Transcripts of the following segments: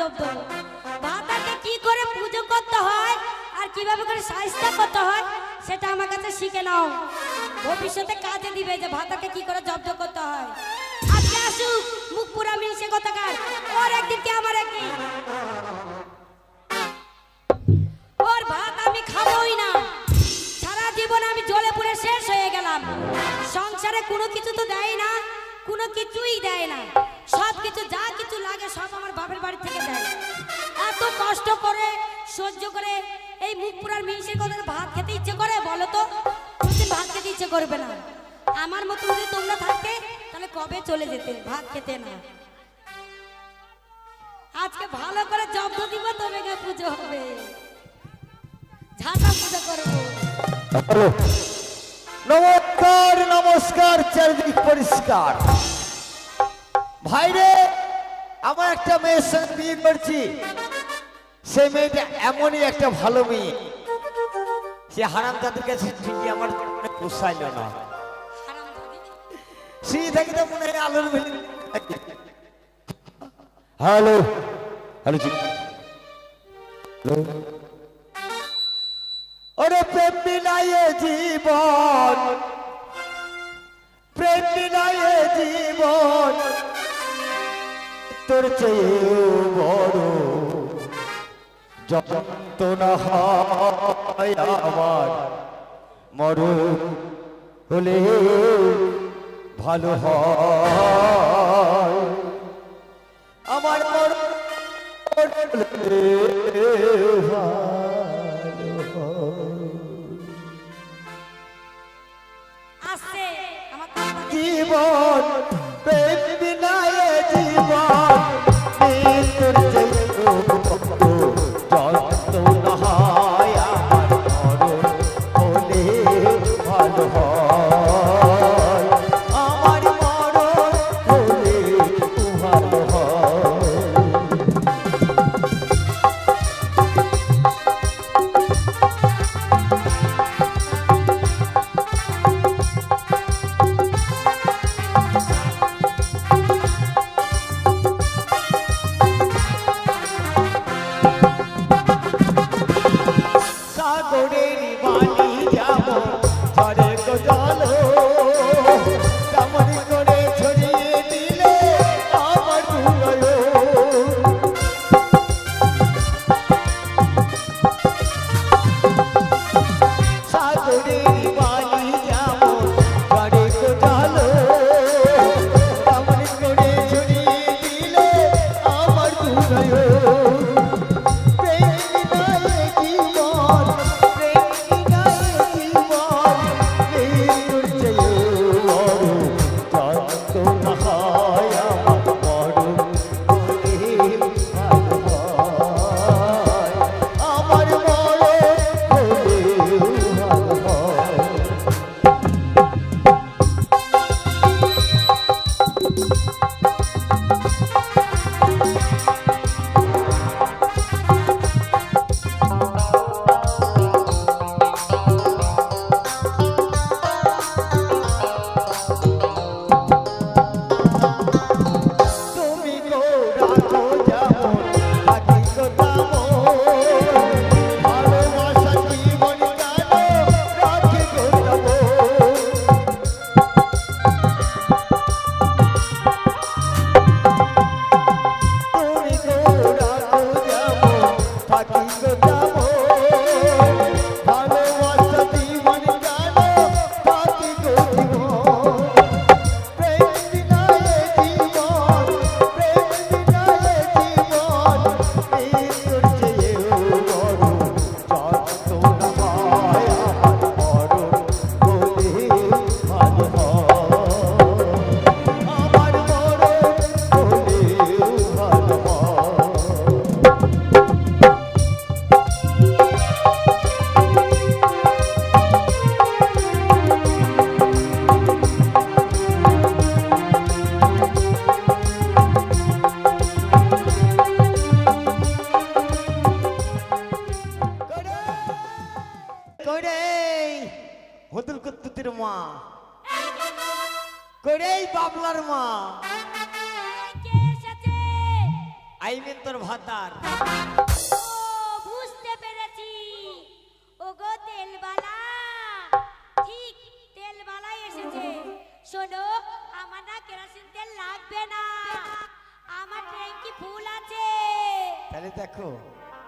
Job দেবো কি করে পুজো করতে হয় আর কীভাবে করে সাহিত্য করতে হয়, সেটা আমার কাছে শিখে নাও। ভবিষ্যতে কাজে দিবে যে ভাতাকে কি করে জব্দ করতে হয়। আজকে আসুক, মুখ পুরা মিলছে কথাকার? ওর একদিন কি আমার একদিন? ওর ভাত আমি খাবোই না। সারা জীবন আমি জলে পুড়ে শেষ হয়ে গেলাম। সংসারে কোনো কিছু তো দেয় না, কোনো কিছুই দেয় না। কিছু যা কিছু লাগে সব আমার বাপের বাড়ি থেকে দেয়। এত কষ্ট করে, সহ্য করে এই মুখ পুরার মিনসের কথা ভাত খেতে ইচ্ছে করে, বলো তো? কোনদিন ভাত খেতে ইচ্ছে করবে না। আমার মতো যদি তোমরা থাকতে তাহলে কবে চলে যেতে? ভাত খেতে না। আজকে ভালো করে জব্দ দিব, তবে গিয়ে পুজো হবে। ঝাঁটা পুজো করব। নমস্কার নমস্কার, চারিদিক পরিষ্কার। ভাইরে আমার একটা মেয়ের সঙ্গে বিয়ে করছি। সেই মেয়েটা এমনই একটা ভালো মেয়ে। সে হারাম তাদের কাছে ঠিকই আমার পোষাইল না। শ্রী থাকি তো মনে হয় আলোর ভেলি হ্যালো হ্যালো ওরে প্রেম বিনায়ে জীবন। প্রেম বিনায়ে জীবন। তোর চেয়েও বড়। যন্ত্রণা হয় আমার। মরণ হলে ভালো হয়। আমার মরণ হলে দেখো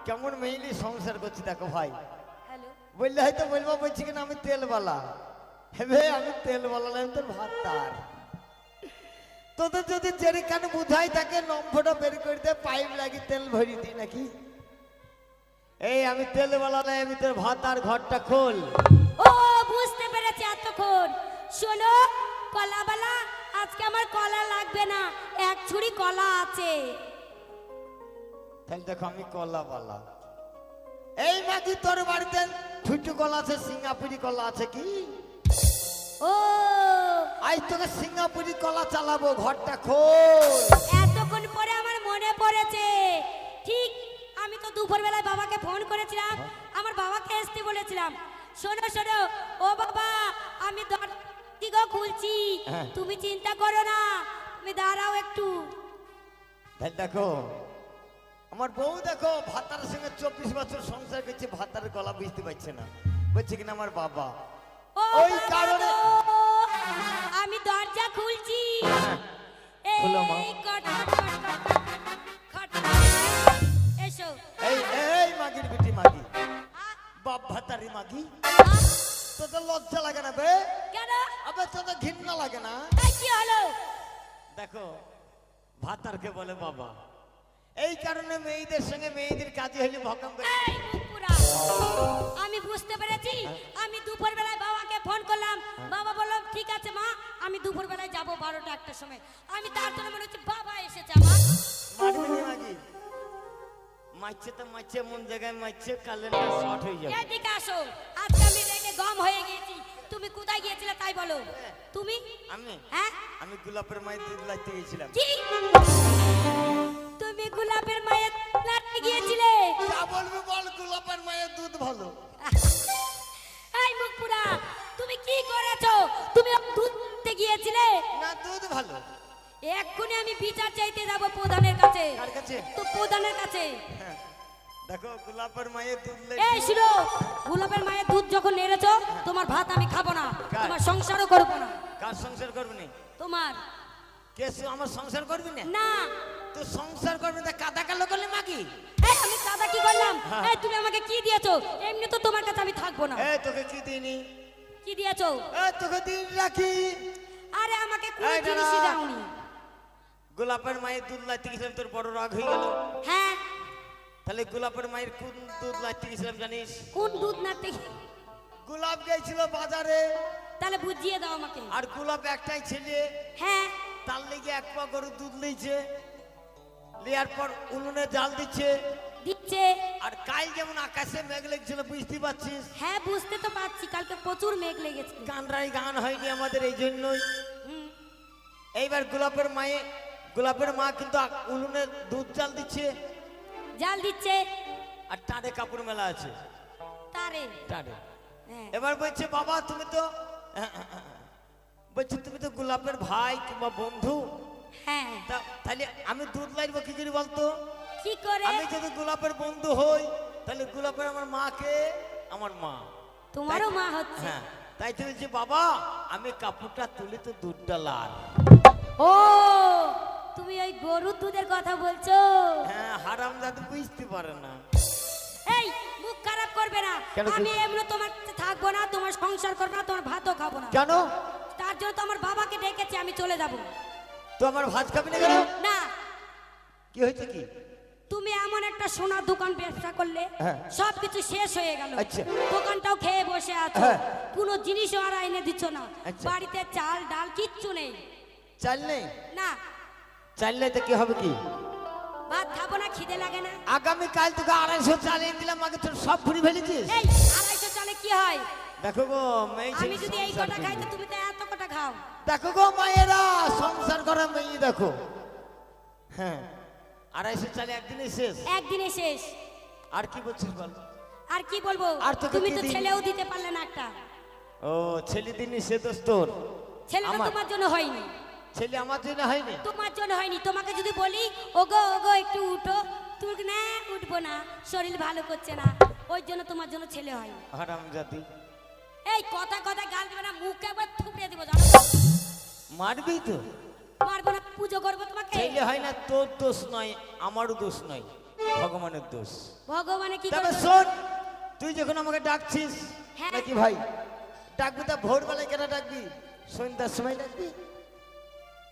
কেমন মেইলি সংসার করছি দেখো ভাই। বললে হয়তো বলব বলছি কিনা আমি তেলওয়ালা। হেবে আমি তেলওয়ালা না আমি তোর ভাতার। তোদের যদি জেরিকান বুঝাই থাকে নম্বরটা বের করে দে পাইপ লাগি তেল ভরি দিই নাকি? এই আমি তেলওয়ালা নাই আমি তোর ভাতার ঘরটা খোল। ও বুঝতে পেরেছি এতক্ষণ। শোনো কলাবালা আজকে আমার কলা লাগবে না এক ছুরি কলা আছে। তাহলে দেখো আমি কলাওয়ালা এই নাকি তোর বাড়িতে ছুটু কলা আছে সিঙ্গাপুরি কলা আছে কি? ও। আজ তোকে সিঙ্গাপুরি কলা চালাবো ঘরটা খোল। এতক্ষণ পরে আমার মনে পড়েছে। ঠিক আমি তো দুপুর বেলায় বাবাকে ফোন করেছিলাম আমার বাবাকে আসতে বলেছিলাম। শোনো শোনো ও বাবা আমি দিগ খুলছি। হ্যাঁ। তুমি চিন্তা করো না তুমি দাঁড়াও একটু। দেখো আমার বউ দেখো ভাতার সঙ্গে চব্বিশ বছর সংসার করছে ভাতার গলা বুঝতে পারছে না। বলছে কিনা আমার বাবা। ওই কারণে- আমি দরজা খুলছি। খুলো মা। কট, কট, কট। এসো। এই এই মাগির বেটি মাগি। বাপ ভাতারি মাগি। আ, তোদের লজ্জা লাগে না বে? কেন? আবে তোদের ঘৃণা লাগে না? কি হলো? দেখো ভাতারকে বলে বাবা। এই কারণে মেয়েদের সঙ্গে মেয়েদের কাজে হলে ভকাম আমি বুঝতে পেরেছি। আমি দুপুর বেলায় বাবাকে ফোন করলাম। বাবা বললাম ঠিক আছে মা আমি দুপুর বেলায় যাব বারোটা একটার সময়। আমি তার জন্য মনে হচ্ছে বাবা এসেছে আমার। মারছে তো মারছে মন জায়গায় মারছে কালেন্ডার শর্ট হয়ে যাবে। এদিকে আসো। আজকে আমি রেগে গম হয়ে গিয়েছি। তুমি কোথায় গিয়েছিলে তাই বলো। তুমি? আমি? হ্যাঁ? আমি গোলাপের মায়ের দুধ লাগতে গেছিলাম কি? তুমি গোলাপের মায়ের লাটে গিয়েছিলে। যা বলবি বল গোলাপের মায়ের দুধ ভালো। এই মুখপুরা তুমি কি করেছ? তুমি দুধ আনতে গিয়েছিলে? না দুধ ভালো। এক্ষুনি আমি বিচার চাইতে যাব প্রধানের কাছে। কার কাছে? তো প্রধানের কাছে। হ্যাঁ। দেখো গোলাপের মায়ের দুধ লে- এই শুনো গোলাপের মায়ের দুধ যখন নেড়েছো তোমার ভাত আমি খাব না? তোমার সংসারও করব না। কার সংসার করবি না? তোমার। কে সে আমার সংসার করবি না? না তুই সংসার করবি না কাদা কালো করলে মাগি এই আমি দাদা কি করলাম? হ্যাঁ। এই তুমি আমাকে কি দিয়েছ? এমনি তো তোমার কাছে আমি থাকব না। এ তোকে কি দিইনি? কি দিয়েছ? এ তোকে দিন রাখি। আরে আমাকে কোনো এই জিনিসই দাওনি। গোলাপের মায়ের দুধ লাগতে গেছিলাম তোর বড় রাগ হয়ে গেল। হ্যাঁ। তাহলে গোলাপের মায়ের কোন দুধ লাগতে গেছিলাম জানিস? কোন দুধ নাড়তে গোলাপ গেছিল বাজারে। তাহলে বুঝিয়ে দাও আমাকে। আর গোলাপ একটাই ছেলে। হ্যাঁ। তার লেগে এক পা গরু দুধ লইছে। লিয়ার পর উনুনে জাল দিচ্ছে। দিচ্ছে। আর কাল যেমন আকাশে মেঘ লেগেছিল বুঝতে পারছিস? হ্যাঁ বুঝতে তো পারছি কালকে প্রচুর মেঘ লেগেছে। গানরাই গান হয়নি আমাদের এই জন্যই। এইবার গোলাপের মায়ে গোলাপের মা কিন্তু উনুনে দুধ জাল দিচ্ছে। জাল দিচ্ছে। আর টানে কাপড় মেলা আছে। তারে। টানে হ্যাঁ। এবার বলছে বাবা তুমি তো বলছে তুমি তো গোলাপের ভাই কিংবা বন্ধু। হ্যাঁ। তাহলে আমি দুধ লাইব কি করে বলতো? কি করে? আমি যদি গোলাপের বন্ধু হই তাহলে গোলাপের আমার মাকে আমার মা। তোমারও মা হচ্ছে। হ্যাঁ তাই তো বলছি বাবা আমি কাপড়টা তুলি তো দুধটা লাল। ও তুমি ওই গরুর দুধের কথা বলছো? হ্যাঁ হারাম দাদু বুঝতে পারে না। এই মুখ খারাপ করবে না। আমি এমনি তোমার থাকব না তোমার সংসার করব না তোমার ভাতও খাব না। কেন? তার জন্য তো আমার বাবাকে ডেকেছে আমি চলে যাব। তো আমার ভাত খাবি না কেন? না। কি হয়েছে কি? তুমি এমন একটা সোনার দোকান ব্যবসা করলে হ্যাঁ। সব কিছু শেষ হয়ে গেল। আচ্ছা। দোকানটাও খেয়ে বসে আছো। হ্যাঁ। কোনো জিনিসও আর এনে দিচ্ছ না। আচ্ছা। বাড়িতে চাল ডাল কিচ্ছু নেই। চাল নেই? না। চাল নেই তো কি হবে কি? ভাত খাব না খিদে লাগে না। আগামী কাল তোকে আড়াইশো চাল এনে দিলাম আগে তোর সব ফুরি ফেলেছিস? এই আড়াইশো চালে কি হয়? দেখো গো আমি যদি এই কটা খাই তো তুমি তো খাও। দেখো গো মায়েরা সংসার করা মেয়ে দেখো। হ্যাঁ আড়াইশো চালে একদিনই শেষ। একদিনে শেষ। আর কি বলছিস বল? আর কি বলব? আর তোকে তুমি তো ছেলেও দিতে পারলে না একটা। ও ছেলে দিনই সে দোষ তোর আমার? তোমার জন্য হয়নি। ছেলে আমার জন্য হয়নি? তোমার জন্য হয়নি। তোমাকে যদি বলি ওগো ওগো একটু উঠো। তুমি না উঠবো না। শরীর ভালো করছে না। ওই জন্য তোমার জন্য ছেলে হয়নি। হারাম জাতি এই কথা কথা গাল দেবে না মুখে একবার থুপড়ে দিব জানো মারবি তো? মারবো না পুজো করব তোমাকে। ছেলে হয় না তোর দোষ নয় আমারও দোষ নয় ভগবানের দোষ। ভগবানে কি তবে শোন তুই যখন আমাকে ডাকছিস হ্যাঁ। নাকি ভাই? ডাকবি তা ভোরবেলায় কেন ডাকবি? সন্ধ্যার সময় ডাকবি?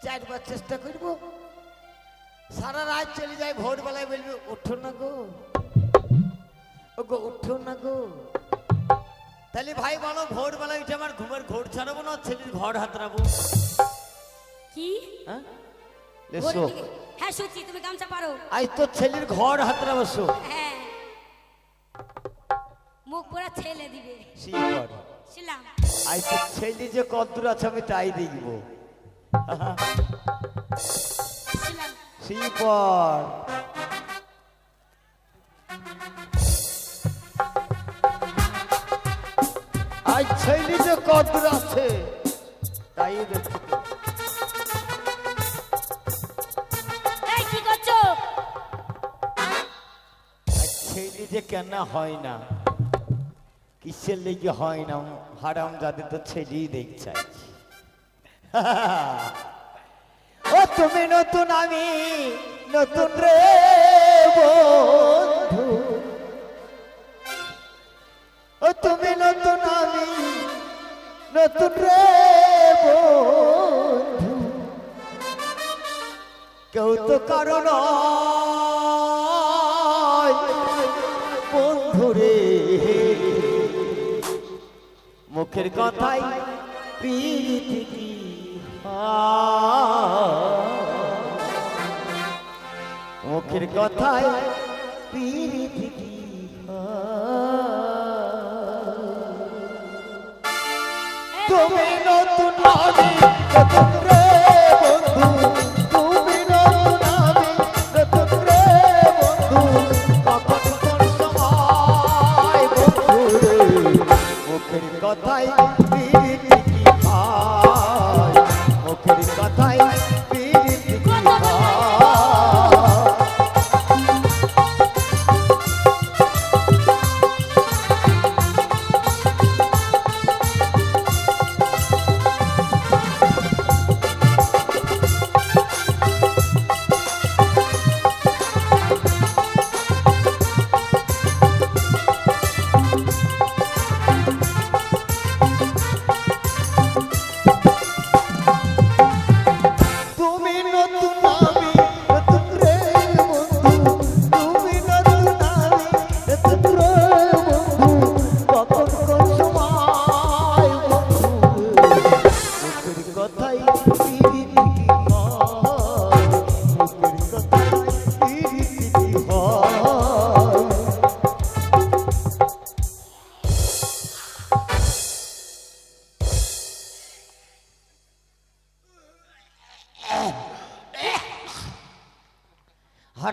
চারবার চেষ্টা করব। সারা রাত চলে যায় ভোরবেলায় বলবি ওঠো না গো। ও গো ওঠো না গো। তাহলে ভাই বলো ভোরবেলায় উঠে আমার ঘুমের ঘোর ছাড়াবো না ছেলের ঘর হাতড়াবো? কি? হ্যাঁ? হ্যাঁ তুমি গামছা পারো। আজ তোর ছেলের ঘর হাতড়াবো হ্যাঁ। মুখ পুরা ছেলে দিবে। ঘর। ছিলাম আজ তোর ছেলে যে কদ্দূর আছে আমি তাই দেখব। ছিলাম সেই যে কদ্দূর আছে তাই ছেলে যে কেন হয় না কিসের লেগে হয় না? হারাম যাদের তো ছেলেই দেখছে। ও তুমি নতুন আমি নতুন রে বন্ধু। নতুন রে বন্ধু কেউ তো কারণ বন্ধু রে মুখের কথাই প্রীতি? মুখের কথাই তুমি নতুন আমি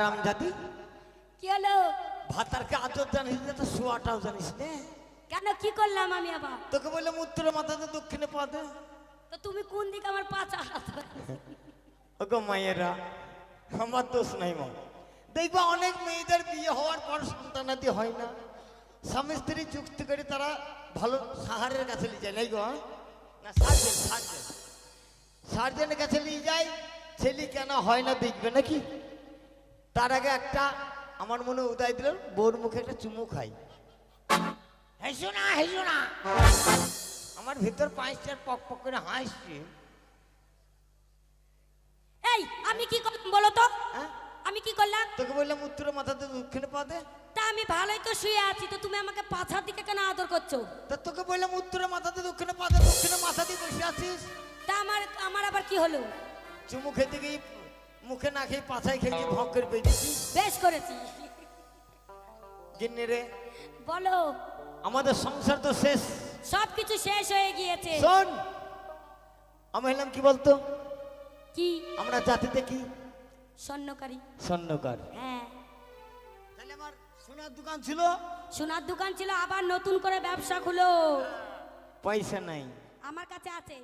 হারাম জাতি। কি হলো? ভাতারকে আজর জানিস না তো শোয়াটাও জানিস না। কেন কি করলাম আমি আবার? তোকে বললাম উত্তর মাথাতে দক্ষিণে পাতে তো তুমি কোন দিকে আমার পা চালাচ্ছ ওগো মায়েরা আমার দোষ নাই মা। দেখবা অনেক মেয়েদের বিয়ে হওয়ার পর সন্তানাদি হয় না। স্বামী স্ত্রী যুক্তি করে তারা ভালো সাহারের কাছে নিয়ে যায়। নাই গো হ্যাঁ? না সার্জেন সার্জেন। সার্জেনের কাছে নিয়ে যায় ছেলে কেন হয় না দেখবে নাকি? তার আগে একটা আমার মনে উদয় দিল বোর মুখে একটা চুমু খাই। হেসো না হেসো না আমার ভিতর পাঁচটার পক পক করে হাসছে। এই আমি কি করলাম বলো তো? হ্যাঁ? আমি কি করলাম? তোকে বললাম উত্তরে মাথাতে দক্ষিণে পা দে। তা আমি ভালোই তো শুয়ে আছি তো তুমি আমাকে পাছার দিকে কেন আদর করছ? তা তোকে বললাম উত্তরে মাথাতে দক্ষিণে পা দে দক্ষিণে মাথা দিয়ে বসে আছিস। তা আমার আমার আবার কি হলো? চুমু খেতে গিয়ে মুখে না খেয়ে পাছায় খেয়ে ভং করে বেরিয়েছিস বেশ করেছি। গিন্নি রে বলো। আমাদের সংসার তো শেষ। সব কিছু শেষ হয়ে গিয়েছে। শোন আমি হলাম কি বলতো? কি? আমরা জাতিতে কি? স্বর্ণকারী। স্বর্ণকার। হ্যাঁ। তাহলে আমার সোনার দোকান ছিল। সোনার দোকান ছিল আবার নতুন করে ব্যবসা খুলো। পয়সা নাই। আমার কাছে আছে।